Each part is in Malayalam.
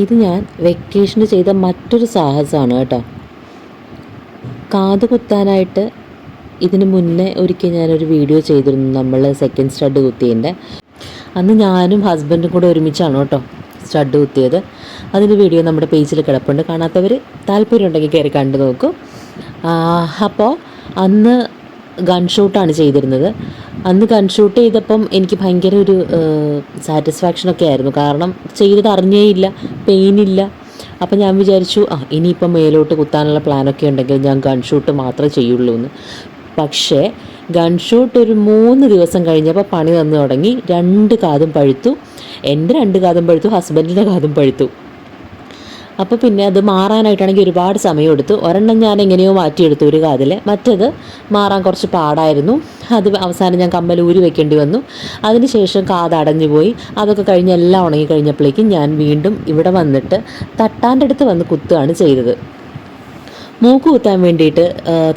ഇത് ഞാൻ വെക്കേഷന് ചെയ്ത മറ്റൊരു സാഹസമാണ് കേട്ടോ. കാത് കുത്താനായിട്ട് ഇതിന് മുന്നേ ഒരിക്കൽ ഞാനൊരു വീഡിയോ ചെയ്തിരുന്നു നമ്മൾ സെക്കൻഡ് സ്റ്റഡ് കുത്തിയതിന്റെ അന്ന് ഞാനും ഹസ്ബൻഡും കൂടെ ഒരുമിച്ചാണ് കേട്ടോ സ്റ്റഡ് കുത്തിയത്. അതിന്റെ വീഡിയോ നമ്മുടെ പേജിൽ കിടപ്പുണ്ട്. കാണാത്തവർ താല്പര്യം ഉണ്ടെങ്കിൽ കയറി കണ്ടു നോക്കും. അപ്പോൾ അന്ന് ഗൺ ഷൂട്ടാണ് ചെയ്തിരുന്നത്. അന്ന് കൺഷൂട്ട് ചെയ്തപ്പം എനിക്ക് ഭയങ്കര ഒരു സാറ്റിസ്ഫാക്ഷനൊക്കെ ആയിരുന്നു. കാരണം ചെയ്തത് അറിഞ്ഞേയില്ല പെയിനില്ല അപ്പം ഞാൻ വിചാരിച്ചു ആ ഇനിയിപ്പം മേലോട്ട് കുത്താനുള്ള പ്ലാനൊക്കെ ഉണ്ടെങ്കിൽ ഞാൻ ഗൺഷൂട്ട് മാത്രമേ ചെയ്യുള്ളൂ എന്ന്. പക്ഷേ ഗൺഷൂട്ട് ഒരു മൂന്ന് ദിവസം കഴിഞ്ഞപ്പോൾ പണി തന്നു തുടങ്ങി. രണ്ട് കാതും പഴുത്തു. എന്റെ രണ്ട് കാതും പഴുത്തു ഹസ്ബൻഡിന്റെ കാതും പഴുത്തു. അപ്പോൾ പിന്നെ അത് മാറാനായിട്ടാണെങ്കിൽ ഒരുപാട് സമയം എടുത്തു. ഒരെണ്ണം ഞാൻ എങ്ങനെയോ മാറ്റിയെടുത്തു ഒരു കാതിൽ മറ്റത് മാറാൻ കുറച്ച് പാടായിരുന്നു. അത് അവസാനം ഞാൻ കമ്മൽ ഊരി വെക്കേണ്ടി വന്നു. അതിനുശേഷം കാത് അടഞ്ഞു പോയി. അതൊക്കെ കഴിഞ്ഞ് എല്ലാം ഉണങ്ങി കഴിഞ്ഞപ്പോഴേക്കും ഞാൻ വീണ്ടും ഇവിടെ വന്നിട്ട് തട്ടാന്റെ അടുത്ത് വന്ന് കുത്തുകയാണ് ചെയ്തത്. മൂക്ക് കുത്താൻ വേണ്ടിയിട്ട്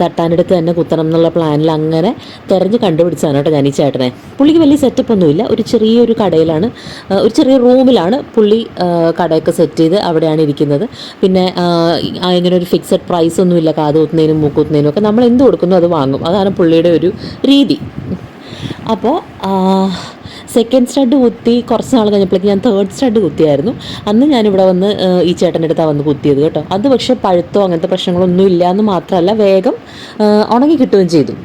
തട്ടാനെടുത്ത് തന്നെ കുത്തണം എന്നുള്ള പ്ലാനിൽ അങ്ങനെ തിരഞ്ഞ് കണ്ടുപിടിച്ചാണ് കേട്ടോ ഞാൻ ഈ ചേട്ടനെ. പുള്ളിക്ക് വലിയ സെറ്റപ്പ് ഒന്നുമില്ല. ഒരു ചെറിയൊരു കടയിലാണ് ഒരു ചെറിയ റൂമിലാണ് പുള്ളി കടയൊക്കെ സെറ്റ് ചെയ്ത് അവിടെയാണ് ഇരിക്കുന്നത്. പിന്നെ ഇങ്ങനെ ഒരു ഫിക്സഡ് പ്രൈസ് ഒന്നുമില്ല. കാത് കുത്തുന്നതിനും മൂക്ക് കുത്തുന്നതിനും ഒക്കെ നമ്മൾ എന്ത് കൊടുക്കുന്നു അത് വാങ്ങും. അതാണ് പുള്ളിയുടെ ഒരു രീതി. അപ്പോൾ സെക്കൻഡ് സ്റ്റഡ് കുത്തി കുറച്ച് നാൾ കഴിഞ്ഞപ്പോഴേക്ക് ഞാൻ തേർഡ് സ്റ്റഡ് കുത്തിയായിരുന്നു. അന്ന് ഞാനിവിടെ വന്ന് ഈ ചേട്ടന്റെ അടുത്താണ് വന്ന് കുത്തിയത് കേട്ടോ. അത് പക്ഷേ പഴുത്തോ അങ്ങനത്തെ പ്രശ്നങ്ങളൊന്നും ഇല്ല എന്ന് മാത്രമല്ല വേഗം ഉണങ്ങി കിട്ടുകയും ചെയ്തു.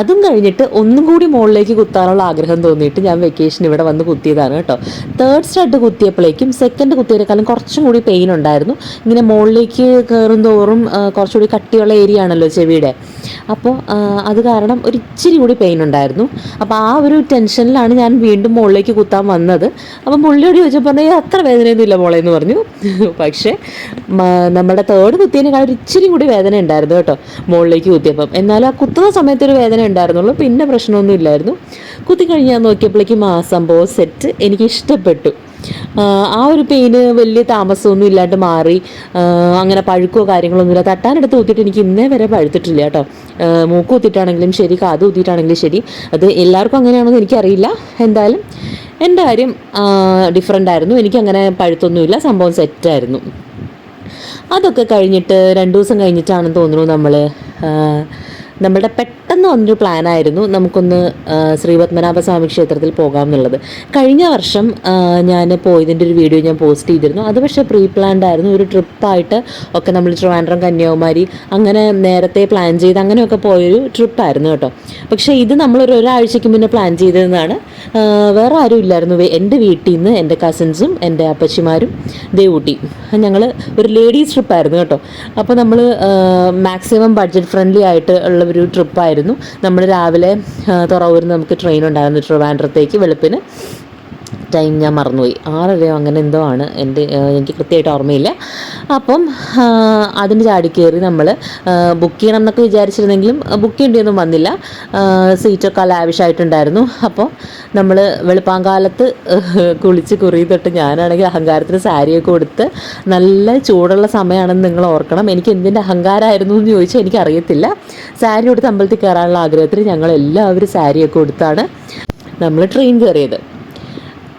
അതും കഴിഞ്ഞിട്ട് ഒന്നും കൂടി മുകളിലേക്ക് കുത്താനുള്ള ആഗ്രഹം തോന്നിയിട്ട് ഞാൻ വെക്കേഷൻ ഇവിടെ വന്ന് കുത്തിയതാണ് കേട്ടോ. തേർഡ് സ്റ്റഡ് കുത്തിയപ്പോഴേക്കും സെക്കൻഡ് കുത്തിയതിനേക്കാളും കുറച്ചും കൂടി പെയിൻ ഉണ്ടായിരുന്നു. ഇങ്ങനെ മുകളിലേക്ക് കയറും തോറും കുറച്ചുകൂടി കട്ടിയുള്ള ഏരിയ ആണല്ലോ ചെവിയുടെ. അപ്പോൾ അത് കാരണം ഒരു ഇച്ചിരി കൂടി പെയിൻ ഉണ്ടായിരുന്നു. അപ്പോൾ ആ ഒരു ടെൻഷനിലാണ് ഞാൻ വീണ്ടും മുകളിലേക്ക് കുത്താൻ വന്നത്. അപ്പം പുള്ളിയോട് ചോദിച്ചപ്പോൾ പറഞ്ഞു അത്ര വേദനയൊന്നുമില്ല മോളെ എന്ന് പറഞ്ഞു. പക്ഷേ നമ്മുടെ തേർഡ് കുത്തിയതിനേക്കാൾ ഒരു ഇച്ചിരി കൂടി വേദന ഉണ്ടായിരുന്നു കേട്ടോ മുകളിലേക്ക് കുത്തിയപ്പം. എന്നാലും ആ കുത്തുന്ന സമയത്തൊരു വേദന ഉണ്ടായിരുന്നുള്ളൂ. പിന്നെ പ്രശ്നമൊന്നും ഇല്ലായിരുന്നു. കുത്തി കഴിഞ്ഞ് ഞാൻ നോക്കിയപ്പോഴേക്കും ആ സംഭവം സെറ്റ് എനിക്ക് ഇഷ്ടപ്പെട്ടു. ആ, ആ ഒരു പെയിന് വലിയ താമസമൊന്നും ഇല്ലാണ്ട് മാറി. അങ്ങനെ പഴുക്കോ കാര്യങ്ങളൊന്നുമില്ല തട്ടാനെടുത്ത് ഊത്തിയിട്ട് എനിക്ക് ഇന്നേ വരെ പഴുത്തിട്ടില്ല കേട്ടോ. മൂക്ക് ഊത്തിയിട്ടാണെങ്കിലും ശരി കാത് ഊത്തിയിട്ടാണെങ്കിലും ശരി. അത് എല്ലാവർക്കും അങ്ങനെയാണെന്ന് എനിക്കറിയില്ല. എന്തായാലും എന്റെ കാര്യം ഡിഫറെന്റ് ആയിരുന്നു. എനിക്ക് അങ്ങനെ പഴുത്തൊന്നുമില്ല. സംഭവം സെറ്റായിരുന്നു അതൊക്കെ കഴിഞ്ഞിട്ട് രണ്ട് ദിവസം കഴിഞ്ഞിട്ടാണെന്ന് തോന്നുന്നു നമ്മൾ നമ്മളുടെ പെട്ടെന്ന് വന്നൊരു പ്ലാനായിരുന്നു നമുക്കൊന്ന് ആ, ശ്രീപത്മനാഭസ്വാമി ക്ഷേത്രത്തിൽ പോകാം എന്നുള്ളത് കഴിഞ്ഞ വർഷം ഞാൻ പോയതിന്റെ ഒരു വീഡിയോ ഞാൻ പോസ്റ്റ് ചെയ്തിരുന്നു. അത് പക്ഷേ പ്രീ പ്ലാൻഡ് ആയിരുന്നു. ഒരു ട്രിപ്പായിട്ട് ഒക്കെ നമ്മൾ ട്രിവാൻഡ്രം കന്യാകുമാരി അങ്ങനെ നേരത്തെ പ്ലാൻ ചെയ്ത് അങ്ങനെയൊക്കെ പോയൊരു ട്രിപ്പായിരുന്നു കേട്ടോ. പക്ഷേ ഇത് നമ്മളൊരു ഒരാഴ്ചയ്ക്ക് മുന്നേ പ്ലാൻ ചെയ്തതെന്നാണ്. വേറെ ആരും ഇല്ലായിരുന്നു. എന്റെ വീട്ടിൽ നിന്ന് എന്റെ കസിൻസും എന്റെ അപ്പച്ചിമാരും ദേവൂട്ടി. ഞങ്ങൾ ഒരു ലേഡീസ് ട്രിപ്പായിരുന്നു കേട്ടോ. അപ്പോൾ നമ്മൾ മാക്സിമം ബഡ്ജറ്റ് ഫ്രണ്ട്ലി ആയിട്ട് ഉള്ള ഒരു ട്രിപ്പായിരുന്നു നമ്മൾ രാവിലെ തുറവൂരിൽ നമുക്ക് ട്രെയിൻ ഉണ്ടായിരുന്നു ട്രിവാൻഡ്രത്തേക്ക് വെളുപ്പിന്. ടൈം ഞാൻ മറന്നുപോയി. ആറരയോ അങ്ങനെ എന്തോ ആണ്. എന്റെ എനിക്ക് കൃത്യമായിട്ട് ഓർമ്മയില്ല. അപ്പം അതിന്റെ ചാടി കയറി നമ്മൾ ബുക്ക് ചെയ്യണം എന്നൊക്കെ വിചാരിച്ചിരുന്നെങ്കിലും ബുക്ക് ചെയ്യേണ്ടിയൊന്നും വന്നില്ല. സീറ്റൊക്കെ ലാവിഷായിട്ടുണ്ടായിരുന്നു അപ്പോൾ നമ്മൾ വെളുപ്പാങ്കാലത്ത് കുളിച്ച് കുറി തൊട്ട് ഞാനാണെങ്കിൽ അഹങ്കാരത്തിന് സാരിയൊക്കെ കൊടുത്ത് നല്ല ചൂടുള്ള സമയമാണെന്ന് നിങ്ങൾ ഓർക്കണം. എനിക്ക് എന്തിന്റെ അഹങ്കാരമായിരുന്നു എന്ന് ചോദിച്ചാൽ എനിക്കറിയത്തില്ല. സാരി കൊടുത്ത് അമ്പലത്തിൽ കയറാനുള്ള ആഗ്രഹത്തിൽ ഞങ്ങൾ എല്ലാവരും സാരിയൊക്കെ കൊടുത്താണ് നമ്മൾ ട്രെയിൻ കയറിയത്.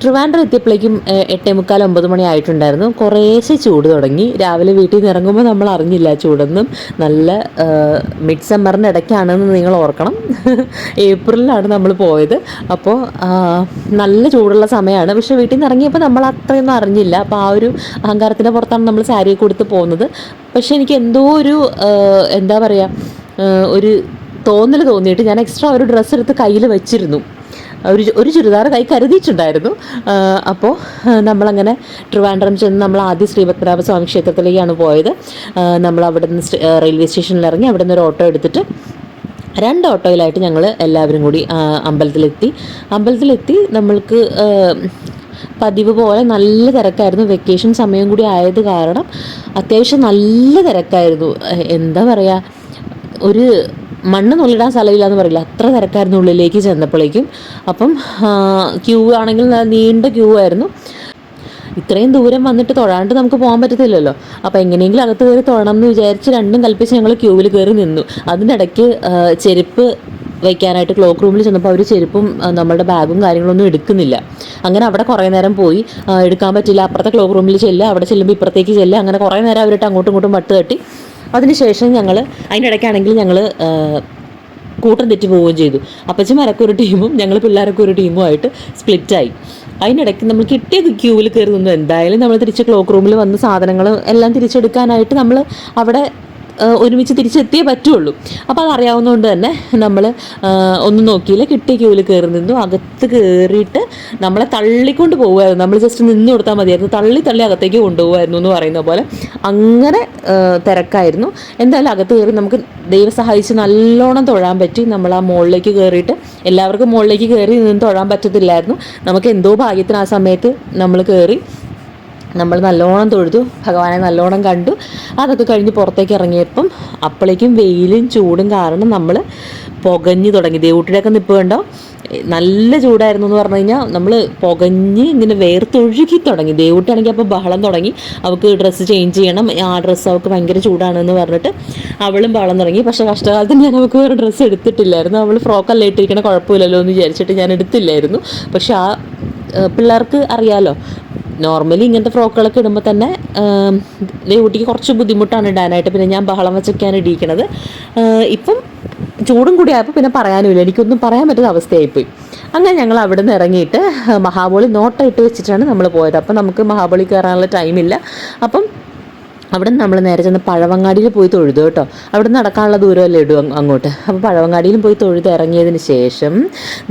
ട്രിവാൻഡ്രം എത്തിയപ്പോഴേക്കും എട്ടേ മുക്കാൽ ഒമ്പത് മണി ആയിട്ടുണ്ടായിരുന്നു. കുറേശ്ശെ ചൂട് തുടങ്ങി. രാവിലെ വീട്ടിൽ നിന്ന് ഇറങ്ങുമ്പോൾ നമ്മൾ അറിഞ്ഞില്ല ചൂടൊന്നും. നല്ല മിഡ് സമ്മറിന്റെ ഇടയ്ക്കാണെന്ന് നിങ്ങൾ ഓർക്കണം. ഏപ്രിലാണ് നമ്മൾ പോയത്. അപ്പോൾ നല്ല ചൂടുള്ള സമയമാണ്. പക്ഷേ വീട്ടിൽ നിന്ന് ഇറങ്ങിയപ്പോൾ നമ്മൾ അത്രയൊന്നും അറിഞ്ഞില്ല. അപ്പോൾ ആ ഒരു അഹങ്കാരത്തിന്റെ പുറത്താണ് നമ്മൾ സാരിയൊക്കെ കൊടുത്ത് പോകുന്നത്. പക്ഷേ എനിക്ക് എന്തോ ഒരു എന്താ പറയുക ഒരു തോന്നൽ തോന്നിയിട്ട് ഞാൻ എക്സ്ട്രാ ഒരു ഡ്രസ്സ് എടുത്ത് കയ്യിൽ വെച്ചിരുന്നു. ഒരു ഒരു ചുരിദാർ കൈ കരുതിയിട്ടുണ്ടായിരുന്നു. അപ്പോൾ നമ്മളങ്ങനെ ട്രിവാൻഡ്രം ചെന്ന് നമ്മൾ ആദ്യം ശ്രീപത്മനാഭ സ്വാമി ക്ഷേത്രത്തിലേക്കാണ് പോയത്. നമ്മൾ അവിടെ നിന്ന് റെയിൽവേ സ്റ്റേഷനിൽ ഇറങ്ങി അവിടെ നിന്ന് ഒരു ഓട്ടോ എടുത്തിട്ട് രണ്ട് ഓട്ടോയിലായിട്ട് ഞങ്ങൾ എല്ലാവരും കൂടി അമ്പലത്തിലെത്തി. അമ്പലത്തിലെത്തി നമ്മൾക്ക് പതിവ് പോലെ നല്ല തിരക്കായിരുന്നു. വെക്കേഷൻ സമയം കൂടി ആയത് കാരണം അത്യാവശ്യം നല്ല തിരക്കായിരുന്നു. എന്താ പറയുക ഒരു മണ്ണ് നുള്ളിടാൻ സ്ഥലമില്ല എന്ന് പറയില്ല. അത്ര തിരക്കായിരുന്നു ഉള്ളിലേക്ക് ചെന്നപ്പോഴേക്കും അപ്പം ക്യൂ ആണെങ്കിൽ നീണ്ട ക്യൂ ആയിരുന്നു. ഇത്രയും ദൂരം വന്നിട്ട് തൊഴാണ്ട് നമുക്ക് പോകാൻ പറ്റത്തില്ലല്ലോ. അപ്പോൾ എങ്ങനെയെങ്കിലും അകത്ത് കയറി തൊഴണം എന്ന് വിചാരിച്ച് രണ്ടും കൽപ്പിച്ച് ഞങ്ങൾ ക്യൂവിൽ കയറി നിന്നു. അതിനിടയ്ക്ക് ചെരുപ്പ് വയ്ക്കാനായിട്ട് ക്ലോക്ക് റൂമിൽ ചെന്നപ്പോൾ അവർ ചെരുപ്പും നമ്മുടെ ബാഗും കാര്യങ്ങളൊന്നും എടുക്കുന്നില്ല. അങ്ങനെ അവിടെ കുറേ നേരം പോയി. എടുക്കാൻ പറ്റില്ല. അപ്പുറത്തെ ക്ലോക്ക് റൂമിൽ ചെല്ലുക അവിടെ ചെല്ലുമ്പോൾ ഇപ്പുറത്തേക്ക് ചെല്ലുക അങ്ങനെ കുറേ നേരം അവരിട്ട് അങ്ങോട്ടും ഇങ്ങോട്ടും വട്ട് തട്ടി അതിനുശേഷം ഞങ്ങൾ അതിനിടയ്ക്കാണെങ്കിൽ ഞങ്ങൾ കൂട്ടം തെറ്റി പോവുകയും ചെയ്തു. അപ്പച്ചമാരൊക്കെ ഒരു ടീമും ഞങ്ങൾ പിള്ളേരൊക്കെ ഒരു ടീമുമായിട്ട് സ്പ്ലിറ്റായി അതിനിടയ്ക്ക് നമ്മൾ കിട്ടിയ ക്യൂവിൽ കയറി നിന്നു. എന്തായാലും നമ്മൾ തിരിച്ച് ക്ലോക്ക് റൂമിൽ വന്ന് സാധനങ്ങൾ എല്ലാം തിരിച്ചെടുക്കാനായിട്ട് നമ്മൾ അവിടെ ഒരുമിച്ച് തിരിച്ചെത്തിയേ പറ്റുള്ളൂ. അപ്പോൾ അതറിയാവുന്നതുകൊണ്ട് തന്നെ നമ്മൾ ഒന്നും നോക്കിയില്ല. കിട്ടിയ ക്യൂവിൽ കയറി നിന്നു. അകത്ത് കയറിയിട്ട് നമ്മളെ തള്ളിക്കൊണ്ട് പോകുമായിരുന്നു നമ്മൾ ജസ്റ്റ് നിന്ന് കൊടുത്താൽ മതിയായിരുന്നു. തള്ളി തള്ളി അകത്തേക്ക് കൊണ്ടുപോകുമായിരുന്നു എന്ന് പറയുന്ന പോലെ. അങ്ങനെ തിരക്കായിരുന്നു. എന്തായാലും അകത്ത് കയറി നമുക്ക് ദൈവം സഹായിച്ച് നല്ലോണം തൊഴാൻ പറ്റി. നമ്മൾ ആ മുകളിലേക്ക് കയറിയിട്ട് എല്ലാവർക്കും മുകളിലേക്ക് കയറി നിന്ന് തൊഴാൻ പറ്റത്തില്ലായിരുന്നു. നമുക്ക് എന്തോ ഭാഗ്യത്തിന് ആ സമയത്ത് നമ്മൾ കയറി നമ്മൾ നല്ലോണം തൊഴുതു ഭഗവാനെ നല്ലോണം കണ്ടു. അതൊക്കെ കഴിഞ്ഞ് പുറത്തേക്ക് ഇറങ്ങിയപ്പം അപ്പോഴേക്കും വെയിലും ചൂടും കാരണം നമ്മൾ പുകഞ്ഞു തുടങ്ങി. ദേവൂട്ടിയുടെയൊക്കെ നിപ്പ് കണ്ടോ? നല്ല ചൂടായിരുന്നു എന്ന് പറഞ്ഞു കഴിഞ്ഞാൽ നമ്മൾ പുകഞ്ഞ് ഇങ്ങനെ വേർത്തൊഴുകി തുടങ്ങി. ദേവൂട്ടിയാണെങ്കിൽ അപ്പോൾ ബഹളം തുടങ്ങി. അവൾക്ക് ഡ്രസ്സ് ചേഞ്ച് ചെയ്യണം. ആ ഡ്രസ്സ് അവൾക്ക് ഭയങ്കര ചൂടാണെന്ന് പറഞ്ഞിട്ട് അവളും ബഹളം തുടങ്ങി. പക്ഷേ കഷ്ടകാലത്ത് ഞാൻ അവൾക്ക് വേറെ ഡ്രസ്സ് എടുത്തിട്ടില്ലായിരുന്നു. അവൾ ഫ്രോക്കല്ല ഇട്ടിരിക്കണ കുഴപ്പമില്ലല്ലോ എന്ന് വിചാരിച്ചിട്ട് ഞാൻ എടുത്തില്ലായിരുന്നു. പക്ഷെ ആ പിള്ളേർക്ക് അറിയാലോ നോർമലി ഇങ്ങനത്തെ ഫ്രോക്കുകളൊക്കെ ഇടുമ്പോൾ തന്നെ കുട്ടിക്ക് കുറച്ച് ബുദ്ധിമുട്ടാണ് ഇടാനായിട്ട്. പിന്നെ ഞാൻ ബഹളം വെച്ചൊക്കെയാണ് ഇടിയിക്കണത്. ഇപ്പം ചൂടും കൂടി ആയപ്പോൾ പിന്നെ പറയാനുമില്ല. എനിക്കൊന്നും പറയാൻ പറ്റുന്ന അവസ്ഥയായിപ്പോയി. അങ്ങനെ ഞങ്ങൾ അവിടെ നിന്ന് ഇറങ്ങിയിട്ട് മഹാബലി ഇട്ട് വെച്ചിട്ടാണ് നമ്മൾ പോയത്. അപ്പം നമുക്ക് മഹാബലി കയറാനുള്ള ടൈമില്ല. അപ്പം അവിടെ നിന്ന് നമ്മൾ നേരെ ചെന്ന് പഴവങ്ങാടിയിൽ പോയി തൊഴുതു കേട്ടോ. അവിടെ നിന്ന് നടക്കാനുള്ള ദൂരമല്ലേ ഇടും അങ്ങോട്ട്. അപ്പോൾ പഴവങ്ങാടിയിലും പോയി തൊഴുത് ഇറങ്ങിയതിന് ശേഷം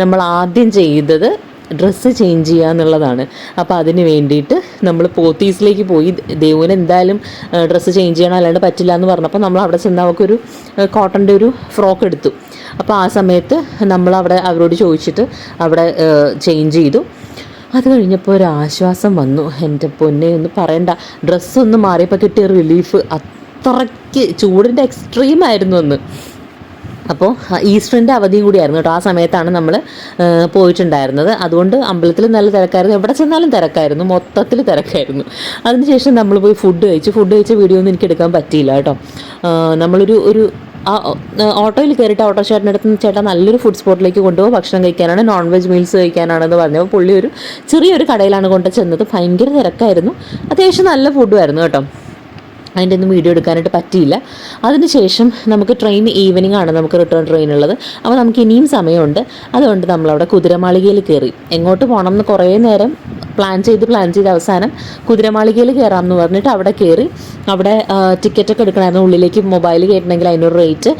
നമ്മൾ ആദ്യം ചെയ്തത് ഡ്രസ്സ് ചേഞ്ച് ചെയ്യുക എന്നുള്ളതാണ്. അപ്പോൾ അതിന് വേണ്ടിയിട്ട് നമ്മൾ പോത്തീസിലേക്ക് പോയി. ദേവുവിന് എന്തായാലും ഡ്രസ്സ് ചേഞ്ച് ചെയ്യണം അല്ലാണ്ട് പറ്റില്ല എന്ന് പറഞ്ഞപ്പോൾ നമ്മൾ അവിടെ ചെന്ന് അവർക്കൊരു കോട്ടന്റെ ഒരു ഫ്രോക്ക് എടുത്തു. അപ്പോൾ ആ സമയത്ത് നമ്മൾ അവിടെ അവരോട് ചോദിച്ചിട്ട് അവിടെ ചേഞ്ച് ചെയ്തു. അത് കഴിഞ്ഞപ്പോൾ ഒരു ആശ്വാസം വന്നു. എന്റെ പൊന്നെ ഒന്ന് പറയണ്ട. ഡ്രസ്സൊന്ന് മാറിയപ്പോൾ കിട്ടിയ റിലീഫ് അത്രയ്ക്ക് ചൂടിന്റെ എക്സ്ട്രീം ആയിരുന്നു അന്ന്. അപ്പോൾ ഈസ്റ്ററിന്റെ അവധിയും കൂടിയായിരുന്നു കേട്ടോ. ആ സമയത്താണ് നമ്മൾ പോയിട്ടുണ്ടായിരുന്നത്. അതുകൊണ്ട് അമ്പലത്തിൽ നല്ല തിരക്കായിരുന്നു. എവിടെ ചെന്നാലും തിരക്കായിരുന്നു. മൊത്തത്തിൽ തിരക്കായിരുന്നു. അതിനുശേഷം നമ്മൾ പോയി ഫുഡ് കഴിച്ചു. ഫുഡ് കഴിച്ച വീഡിയോ ഒന്നും എനിക്ക് എടുക്കാൻ പറ്റിയില്ല കേട്ടോ. നമ്മളൊരു ഒരു ആ ഓട്ടോയിൽ കയറിയിട്ട് ഓട്ടോ ചേട്ടന്റെ അടുത്ത് ചേട്ടാ നല്ലൊരു ഫുഡ് സ്പോട്ടിലേക്ക് കൊണ്ടുപോകും ഭക്ഷണം കഴിക്കാനാണ് നോൺ വെജ് മീൽസ് കഴിക്കാനാണെന്ന് പറഞ്ഞപ്പോൾ പുള്ളി ഒരു ചെറിയൊരു കടയിലാണ് കൊണ്ട് ചെന്നത്. ഭയങ്കര തിരക്കായിരുന്നു. അത്യാവശ്യം നല്ല ഫുഡുമായിരുന്നു കേട്ടോ. അതിന്റെ ഒന്നും വീഡിയോ എടുക്കാനായിട്ട് പറ്റിയില്ല. അതിനുശേഷം നമുക്ക് ട്രെയിൻ ഈവനിങ് ആണ് നമുക്ക് റിട്ടേൺ ട്രെയിൻ ഉള്ളത്. അപ്പോൾ നമുക്ക് ഇനിയും സമയമുണ്ട്. അതുകൊണ്ട് നമ്മളവിടെ കുതിരമാളികയിൽ കയറി. എങ്ങോട്ട് പോകണം എന്ന് കുറേ നേരം പ്ലാൻ ചെയ്ത് പ്ലാൻ ചെയ്ത് അവസാനം കുതിരമാളികയിൽ കയറാം എന്ന് പറഞ്ഞിട്ട് അവിടെ കയറി അവിടെ ടിക്കറ്റൊക്കെ എടുക്കണമായിരുന്നു. ഉള്ളിലേക്ക് മൊബൈൽ കയറ്റണമെങ്കിൽ അതിനൊരു റേറ്റ്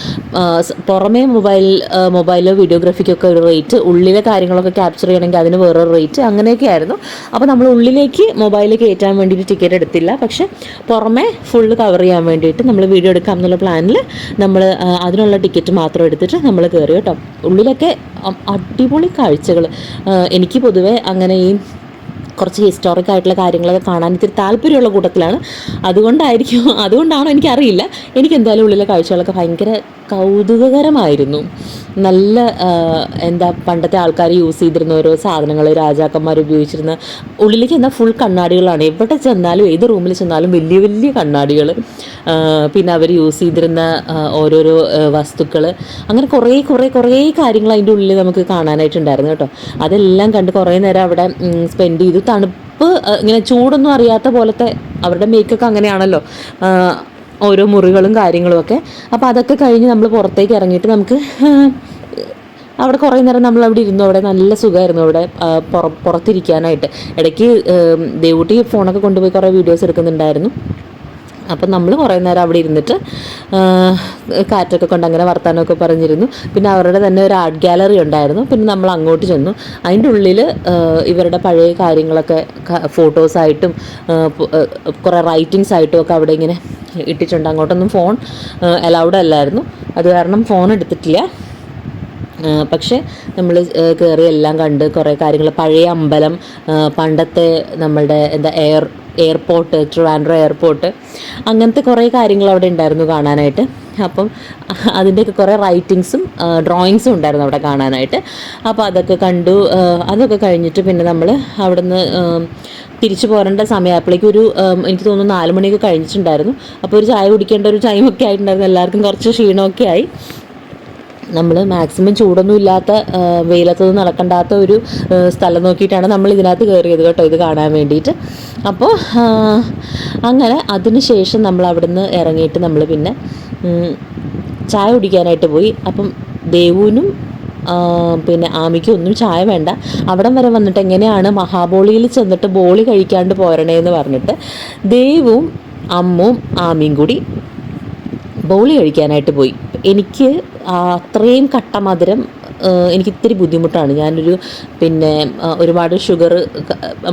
പുറമേ മൊബൈൽ മൊബൈലോ വീഡിയോഗ്രാഫിക്കൊക്കെ ഒരു റേറ്റ് ഉള്ളിലെ കാര്യങ്ങളൊക്കെ ക്യാപ്ചർ ചെയ്യണമെങ്കിൽ അതിന് വേറൊരു റേറ്റ് അങ്ങനെയൊക്കെ ആയിരുന്നു. അപ്പോൾ നമ്മൾ ഉള്ളിലേക്ക് മൊബൈൽ കയറ്റാൻ വേണ്ടിയിട്ട് ടിക്കറ്റ് എടുത്തില്ല. പക്ഷേ പുറമേ ഫുള്ള് കവർ ചെയ്യാൻ വേണ്ടിയിട്ട് നമ്മൾ വീഡിയോ എടുക്കാം എന്നുള്ള പ്ലാനിൽ നമ്മൾ അതിനുള്ള ടിക്കറ്റ് മാത്രം എടുത്തിട്ട് നമ്മൾ കയറി കേട്ടോ. ഉള്ളിലൊക്കെ അടിപൊളി കാഴ്ചകൾ എനിക്ക് പൊതുവേ അങ്ങനെ ഈ കുറച്ച് ഹിസ്റ്റോറിക് ആയിട്ടുള്ള കാര്യങ്ങളൊക്കെ കാണാൻ ഇത്തിരി താല്പര്യമുള്ള കൂട്ടത്തിലാണ്. അതുകൊണ്ടായിരിക്കും അതുകൊണ്ടാണോ എനിക്കറിയില്ല. എനിക്ക് എന്തായാലും ഉള്ളിലെ കാഴ്ചകളൊക്കെ ഭയങ്കര കൗതുകകരമായിരുന്നു. നല്ല എന്താ പണ്ടത്തെ ആൾക്കാർ യൂസ് ചെയ്തിരുന്ന ഓരോ സാധനങ്ങൾ രാജാക്കന്മാർ ഉപയോഗിച്ചിരുന്ന ഉള്ളിലേക്ക് എന്നാൽ ഫുൾ കണ്ണാടികളാണ്. എവിടെ ചെന്നാലും ഏത് റൂമിൽ ചെന്നാലും വലിയ വലിയ കണ്ണാടികൾ പിന്നെ അവർ യൂസ് ചെയ്തിരുന്ന ഓരോരോ വസ്തുക്കൾ. അങ്ങനെ കുറേ കുറേ കുറേ കാര്യങ്ങൾ അതിന്റെ ഉള്ളിൽ നമുക്ക് കാണാനായിട്ടുണ്ടായിരുന്നു കേട്ടോ. അതെല്ലാം കണ്ട് കുറേ നേരം അവിടെ സ്പെൻഡ് ചെയ്തു. തണുപ്പ് ഇങ്ങനെ ചൂടൊന്നും അറിയാത്ത പോലത്തെ അവരുടെ മേക്കൊക്കെ അങ്ങനെയാണല്ലോ. ഓരോ മുറികളും കാര്യങ്ങളും ഒക്കെ. അപ്പോൾ അതൊക്കെ കഴിഞ്ഞ് നമ്മൾ പുറത്തേക്ക് ഇറങ്ങിയിട്ട് നമുക്ക് അവിടെ കുറേ നേരം നമ്മൾ അവിടെ ഇരുന്നു. അവിടെ നല്ല സുഖമായിരുന്നു അവിടെ പുറത്തിരിക്കാനായിട്ട്. ഇടയ്ക്ക് ദേവൂട്ടി ഫോണൊക്കെ കൊണ്ടുപോയി കുറേ വീഡിയോസ് എടുക്കുന്നുണ്ടായിരുന്നു. അപ്പം നമ്മൾ കുറേ നേരം അവിടെ ഇരുന്നിട്ട് കാറ്റൊക്കെ കൊണ്ട് അങ്ങനെ വർത്താനമൊക്കെ പറഞ്ഞിരുന്നു. പിന്നെ അവരുടെ തന്നെ ഒരു ആർട്ട് ഗാലറി ഉണ്ടായിരുന്നു. പിന്നെ നമ്മൾ അങ്ങോട്ട് ചെന്നു. അതിന്റെ ഉള്ളിൽ ഇവരുടെ പഴയ കാര്യങ്ങളൊക്കെ ഫോട്ടോസായിട്ടും കുറേ റൈറ്റിങ്സ് ആയിട്ടും ഒക്കെ അവിടെ ഇങ്ങനെ ഇട്ടിട്ടുണ്ട്. അങ്ങോട്ടൊന്നും ഫോൺ അലൗഡ് അല്ലായിരുന്നു. അത് കാരണം ഫോൺ എടുത്തിട്ടില്ല. പക്ഷേ നമ്മൾ കയറി എല്ലാം കണ്ട് കുറേ കാര്യങ്ങൾ. പഴയ അമ്പലം പണ്ടത്തെ നമ്മളുടെ എന്താ എയർ എയർപോർട്ട് ട്രിവാൻഡ്രോ എയർപോർട്ട് അങ്ങനത്തെ കുറേ കാര്യങ്ങൾ അവിടെ ഉണ്ടായിരുന്നു കാണാനായിട്ട്. അപ്പം അതിന്റെയൊക്കെ കുറേ റൈറ്റിങ്സും ഡ്രോയിങ്സും ഉണ്ടായിരുന്നു അവിടെ കാണാനായിട്ട്. അപ്പോൾ അതൊക്കെ കണ്ടു അതൊക്കെ കഴിഞ്ഞിട്ട് പിന്നെ നമ്മൾ അവിടുന്ന് തിരിച്ചു പോരേണ്ട സമയമായപ്പോഴേക്കും ഒരു എനിക്ക് തോന്നുന്നു നാല് മണിയൊക്കെ കഴിഞ്ഞിട്ടുണ്ടായിരുന്നു. അപ്പോൾ ഒരു ചായ കുടിക്കേണ്ട ഒരു ടൈമൊക്കെ ആയിട്ടുണ്ടായിരുന്നു. എല്ലാവർക്കും കുറച്ച് ക്ഷീണമൊക്കെ ആയി. നമ്മൾ മാക്സിമം ചൂടൊന്നും ഇല്ലാത്ത വെയിലത്തത് നടക്കണ്ടാത്ത ഒരു സ്ഥലം നോക്കിയിട്ടാണ് നമ്മൾ ഇതിനകത്ത് കയറിയത് കേട്ടോ ഇത് കാണാൻ വേണ്ടിയിട്ട്. അപ്പോൾ അങ്ങനെ അതിനുശേഷം നമ്മൾ അവിടുന്ന് ഇറങ്ങിയിട്ട് നമ്മൾ പിന്നെ ചായ കുടിക്കാനായിട്ട് പോയി. അപ്പം ദേവൂനും പിന്നെ ആമിക്കും ഒന്നും ചായ വേണ്ട. അവിടം വരെ വന്നിട്ട് എങ്ങനെയാണ് മഹാബോളിയിൽ ചെന്നിട്ട് ബോളി കഴിക്കാണ്ട് പോരണേന്ന് പറഞ്ഞിട്ട് ദേവും അമ്മും ആമിയും കൂടി ബോളി കഴിക്കാനായിട്ട് പോയി. എനിക്ക് അത്രയും കട്ട മധുരം എനിക്ക് ഇത്തിരി ബുദ്ധിമുട്ടാണ്. ഞാനൊരു പിന്നെ ഒരുപാട് ഷുഗർ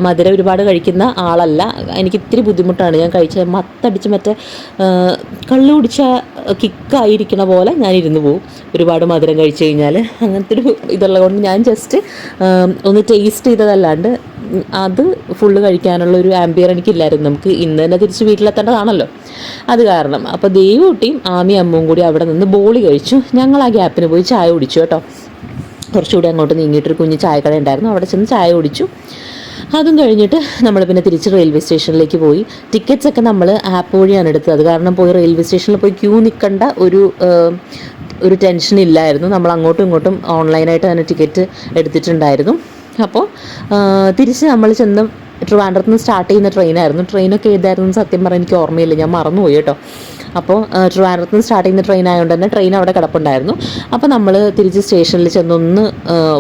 മധുരം ഒരുപാട് കഴിക്കുന്ന ആളല്ല. എനിക്ക് ഇത്തിരി ബുദ്ധിമുട്ടാണ്. ഞാൻ കഴിച്ച മത്തടിച്ച് മറ്റേ കള്ളു കുടിച്ച കിക്കായിരിക്കണ പോലെ ഞാൻ ഇരുന്ന് പോകും ഒരുപാട് മധുരം കഴിച്ചു കഴിഞ്ഞാൽ അങ്ങനത്തെ ഒരു ഇതുള്ളത് കൊണ്ട് ഞാൻ ജസ്റ്റ് ഒന്ന് ടേസ്റ്റ് ചെയ്തതല്ലാണ്ട് അത് ഫുള്ള് കഴിക്കാനുള്ള ഒരു ആംബിയർ എനിക്കില്ലായിരുന്നു. നമുക്ക് ഇന്ന് തന്നെ തിരിച്ച് വീട്ടിലെത്തേണ്ടതാണല്ലോ. അത് കാരണം. അപ്പോൾ ദേവൂട്ടിയും ആമി അമ്മും കൂടി അവിടെ നിന്ന് ബോളി കഴിച്ചു. ഞങ്ങൾ ആ ഗ്യാപ്പിന് പോയി ചായ കുടിച്ചു കേട്ടോ. കുറച്ചുകൂടി അങ്ങോട്ട് നീങ്ങിയിട്ടൊരു കുഞ്ഞ് ചായക്കട ഉണ്ടായിരുന്നു. അവിടെ ചെന്ന് ചായ കുടിച്ചു. അതും കഴിഞ്ഞിട്ട് നമ്മൾ പിന്നെ തിരിച്ച് റെയിൽവേ സ്റ്റേഷനിലേക്ക് പോയി. ടിക്കറ്റ്സ് ഒക്കെ നമ്മൾ ആപ്പ് വഴിയാണ് എടുത്തത്. അത് കാരണം പോയി റെയിൽവേ സ്റ്റേഷനിൽ പോയി ക്യൂ നിൽക്കേണ്ട ഒരു ഒരു ടെൻഷൻ ഇല്ലായിരുന്നു. നമ്മൾ അങ്ങോട്ടും ഇങ്ങോട്ടും ഓൺലൈനായിട്ട് തന്നെ ടിക്കറ്റ് എടുത്തിട്ടുണ്ടായിരുന്നു. അപ്പോൾ തിരിച്ച് നമ്മൾ ചെന്ന് ട്രിവാൻഡ്രത്ത് നിന്ന് സ്റ്റാർട്ട് ചെയ്യുന്ന ട്രെയിനായിരുന്നു ട്രെയിനൊക്കെ ഏതായിരുന്നു സത്യം പറഞ്ഞാൽ എനിക്ക് ഓർമ്മയില്ല. ഞാൻ മറന്നുപോയി കേട്ടോ. അപ്പോൾ ട്രിവാൻഡ്രത്ത് നിന്ന് സ്റ്റാർട്ട് ചെയ്യുന്ന ട്രെയിൻ ആയതുകൊണ്ട് തന്നെ ട്രെയിൻ അവിടെ കിടപ്പുണ്ടായിരുന്നു. അപ്പോൾ നമ്മൾ തിരിച്ച് സ്റ്റേഷനിൽ ചെന്നൊന്ന്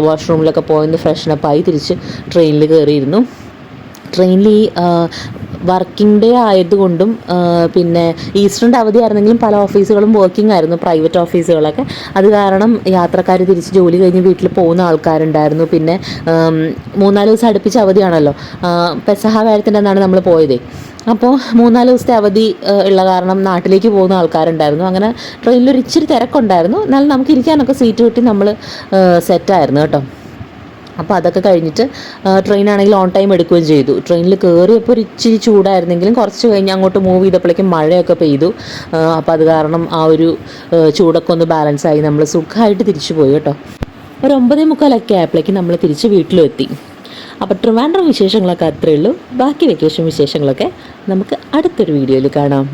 വാഷ്റൂമിലൊക്കെ പോയൊന്ന് ഫ്രഷനപ്പായി തിരിച്ച് ട്രെയിനിൽ കയറിയിരുന്നു ട്രെയിനിൽ ഈ വർക്കിംഗ് ഡേ ആയതുകൊണ്ടും പിന്നെ ഈസ്റ്ററിന്റെ അവധി ആയിരുന്നെങ്കിലും പല ഓഫീസുകളും വർക്കിംഗ് ആയിരുന്നു പ്രൈവറ്റ് ഓഫീസുകളൊക്കെ. അത് കാരണം യാത്രക്കാർ തിരിച്ച് ജോലി കഴിഞ്ഞ് വീട്ടിൽ പോകുന്ന ആൾക്കാരുണ്ടായിരുന്നു. പിന്നെ മൂന്നാൽ ദിവസം അടുപ്പിച്ച് അവധിയാണല്ലോ. പെസഹ വേഴത്തിന്റെ നമ്മൾ പോയത്. അപ്പോൾ മൂന്നാൽ ദിവസത്തെ അവധി ഉള്ള കാരണം നാട്ടിലേക്ക് പോകുന്ന ആൾക്കാരുണ്ടായിരുന്നു. അങ്ങനെ ട്രെയിനിൽ ഒരു ഇച്ചിരി തിരക്കുണ്ടായിരുന്നു. എന്നാലും നമുക്ക് ഇരിക്കാനൊക്കെ സീറ്റ് കിട്ടി നമ്മൾ സെറ്റായിരുന്നു കേട്ടോ. അപ്പോൾ അതൊക്കെ കഴിഞ്ഞിട്ട് ട്രെയിൻ ആണെങ്കിൽ ഓൺ ടൈം എടുക്കുകയും ചെയ്തു. ട്രെയിനിൽ കയറിയപ്പോൾ ഒരു ഇച്ചിരി ചൂടായിരുന്നെങ്കിലും കുറച്ച് കഴിഞ്ഞ് അങ്ങോട്ട് മൂവ് ചെയ്തപ്പോഴേക്കും മഴയൊക്കെ പെയ്തു. അപ്പോൾ അത് കാരണം ആ ഒരു ചൂടൊക്കെ ഒന്ന് ബാലൻസ് ആയി. നമ്മൾ സുഖമായിട്ട് തിരിച്ചു പോയി കേട്ടോ. ഒരു ഒമ്പതേ മുക്കാലൊക്കെ ആയപ്പോഴേക്കും നമ്മൾ തിരിച്ച് വീട്ടിലും എത്തി അപ്പോൾ ട്രിവാൻഡ്രം വിശേഷങ്ങളൊക്കെ അത്രയേ ഉള്ളൂ. ബാക്കി വെക്കേഷൻ വിശേഷങ്ങളൊക്കെ നമുക്ക് അടുത്തൊരു വീഡിയോയിൽ കാണാം.